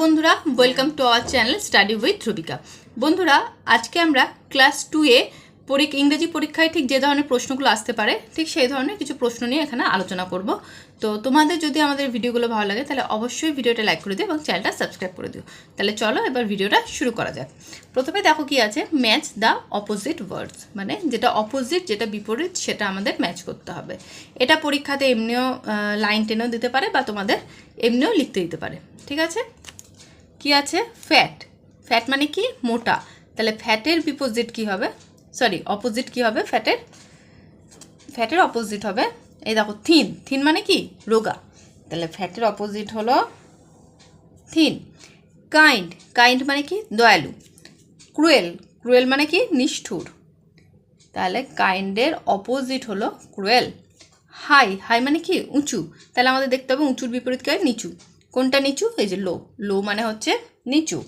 বন্ধুরা welcome to our channel study with Dhrubika বন্ধুরা, আজকে আমরা ক্লাস টুয়ে পরীক্ষা ইংরেজি পরীক্ষায় ঠিক যে ধরনের প্রশ্নগুলো আসতে পারে, ঠিক সেই ধরনের কিছু প্রশ্ন নিয়ে এখানে আলোচনা করব। তো তোমাদের যদি আমাদের ভিডিওগুলো ভালো লাগে, তাহলে অবশ্যই ভিডিওটা লাইক করে দিও এবং চ্যানেলটা সাবস্ক্রাইব করে দিও। তাহলে চলো এবার ভিডিওটা শুরু করা যাক। প্রথমে দেখো কি আছে ম্যাচ দ্য অপোজিট ওয়ার্ডস মানে যেটা অপোজিট যেটা বিপরীত, সেটা আমাদের ম্যাচ করতে হবে। এটা পরীক্ষাতে এমনিও লাইন টেনেও দিতে পারে বা তোমাদের এমনিও লিখতে দিতে পারে, ঠিক আছে? কি আছে? ফ্যাট ফ্যাট মানে কি? মোটা। তাহলে ফ্যাটের বিপোজিট কি হবে? সরি অপোজিট কি হবে? ফ্যাটের ফ্যাটের অপোজিট হবে। এই দেখো থিন থিন মানে কি? রোগা। তাহলে ফ্যাটের অপোজিট হলো থিন কাইন্ড কাইন্ড মানে কি? দয়ালু। ক্রুয়েল ক্রুয়েল মানে কি? নিষ্ঠুর। তাহলে কাইন্ডের অপোজিট হলো ক্রুয়েল হাই হাই মানে কি? উঁচু। তাহলে আমাদের দেখতে হবে উঁচুর বিপরীত কি নিচু। কোনটা নিচু? এই যে লো। লো মানে হচ্ছে নিচু।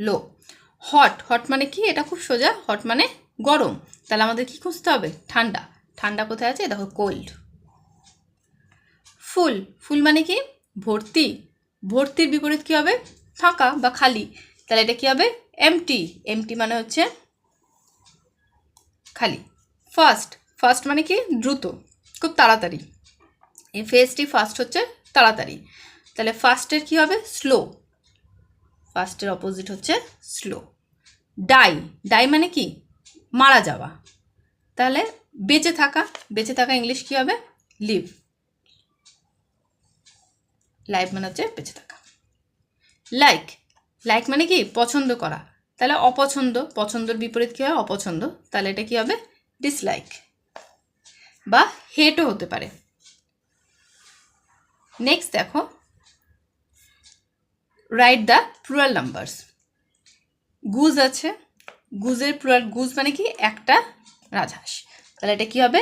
লো। হট। হট মানে কি? এটা খুব সোজা। হট মানে গরম। তাহলে আমাদের কি খুঁজতে হবে? ঠান্ডা। ঠান্ডা কোথায় আছে? দেখো কোল্ড ফুল। ফুল মানে কি? ভর্তি। ভর্তির বিপরীত কি হবে? ফাঁকা বা খালি। তাহলে এটা কি হবে? এমটি এমটি মানে হচ্ছে খালি। ফার্স্ট ফার্স্ট মানে কি? দ্রুত। খুব তাড়াতাড়ি। এই ফেসটি ফার্স্ট হচ্ছে তাড়াতাড়ি। তাহলে ফার্স্টের কি হবে? স্লো ফার্স্টের অপোজিট হচ্ছে স্লো ডাই ডাই মানে কি? মারা যাওয়া। তাহলে বেঁচে থাকা। বেঁচে থাকা ইংলিশ কি হবে? লিভ লাইভ মানে হচ্ছে বেঁচে থাকা। লাইক লাইক মানে কি? পছন্দ করা। তাহলে অপছন্দ। পছন্দর বিপরীত কী হয়? অপছন্দ। তাহলে এটা কি হবে? ডিসলাইক বা হেটও হতে পারে। নেক্সট দেখো। Right the plural numbers goose আছে। গুজের প্লুরাল গুজ মানে কি? একটা রাজহাঁস। তাহলে এটা কি হবে?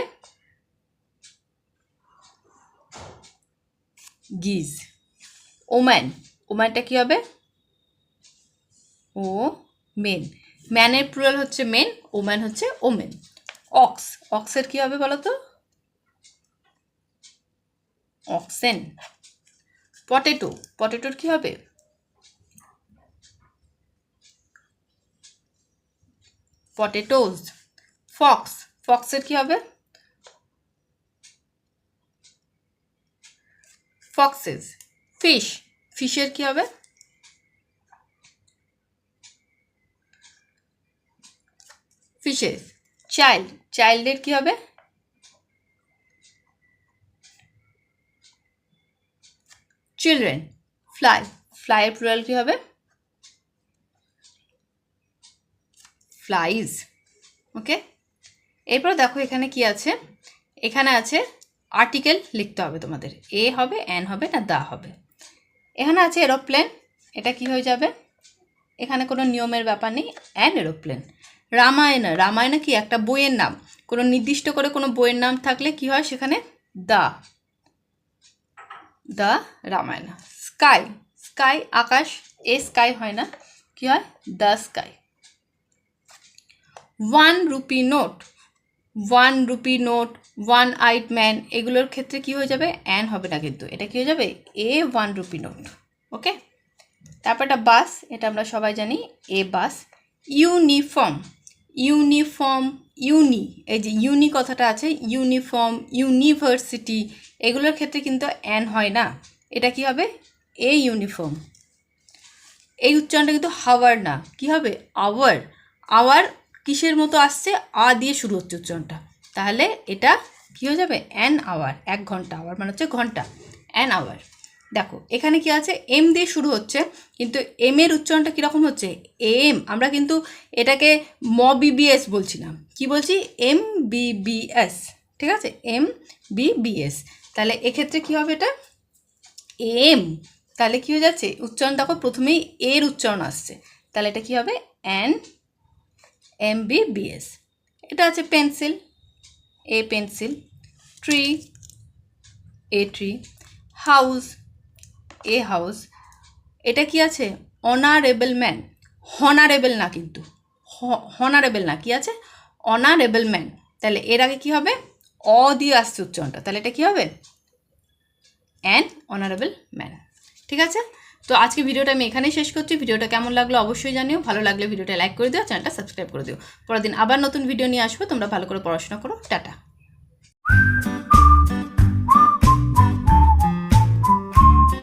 গিজ ওম্যান ওম্যানটা কি হবে? ও মেন ম্যানের প্লুরাল হচ্ছে মেন ওম্যান হচ্ছে ওমেন অক্স অক্সের কি হবে বলো তো? অক্সেন। পটেটো। পটেটোর কি হবে? পটেটোজ। ফক্স। ফক্সের কি হবে? ফক্সেস। ফিশ। ফিশের কি হবে? Fishes child. চাইল্ডের কি হবে? চিলড্রেন ফ্লাই ফ্লাইয়ের প্লুরাল কি হবে? ফ্লাইজ ওকে এরপর দেখো এখানে কি আছে? এখানে আছে আর্টিকেল লিখতে হবে তোমাদের। এ হবে অ্যান হবে না দা হবে। এখানে আছে এরোপ্লেন এটা কি হয়ে যাবে? এখানে কোনো নিয়মের ব্যাপার নেই অ্যান এরোপ্লেন রামায়ণ রামায়ণ কি একটা বইয়ের নাম, কোনো নির্দিষ্ট করে কোনো বইয়ের নাম থাকলে কি হয় সেখানে? The. The Ramayana. Sky. Sky, Akash. A sky হয় না। কি হয়? The sky. One rupee note. One rupee note, one eyed man, এগুলোর ক্ষেত্রে কি হয়ে যাবে? অ্যান হবে না কিন্তু। এটা কি হয়ে যাবে? A one rupee note. Okay? তারপর একটা বাস, এটা আমরা সবাই জানি, এ বাস। ইউনিফর্ম। ইউনিফর্ম, ইউনি। এই যে ইউনি কথাটা আছে, ইউনিফর্ম, ইউনিভার্সিটি এগুলোর ক্ষেত্রে কিন্তু অ্যান হয় না। এটা কি হবে? A uniform. এই উচ্চারণটা কিন্তু হাওয়ার না। কি হবে? আওয়ার। আওয়ার কিসের মতো আসছে? আ দিয়ে শুরু হচ্ছে উচ্চারণটা। তাহলে এটা কি হয়ে যাবে? An hour. এক ঘণ্টা আওয়ার মানে হচ্ছে ঘণ্টা। An hour. দেখো, এখানে কি আছে? এম দিয়ে শুরু হচ্ছে, কিন্তু এম এর উচ্চারণটা কীরকম হচ্ছে? এম। আমরা কিন্তু এটাকে ম বিবিএস বলছি না কি বলছি? এম বিবিএস ঠিক আছে? এম বি বিবিএস তাহলে এক্ষেত্রে কী হবে এটা? এম তাহলে কী হয়ে যাচ্ছে? উচ্চারণ দেখো, প্রথমেই এর উচ্চারণ আসছে। তাহলে এটা কী হবে? অ্যান এম বিবিএস এটা আছে pencil. A pencil. Tree a tree house a house এটা কি আছে? অনারেবল ম্যান হনারেবল না কিন্তু। হনারেবল না। কি আছে? অনারেবল ম্যান তাহলে এর আগে কী হবে? অ দিয়ে আসছে উচ্চারণটা। তাহলে এটা কী হবে? অ্যান অনারেবল ম্যান ঠিক আছে? তো আজকে ভিডিওটা আমি এখানেই শেষ করছি। ভিডিওটা কেমন লাগল অবশ্যই জানিও। ভালো লাগলে ভিডিওটা লাইক করে দিও, চ্যানেলটা সাবস্ক্রাইব করে দিও। পরের দিন আবার নতুন ভিডিও নিয়ে আসব। তোমরা ভালো করে পড়াশোনা করো। টাটা।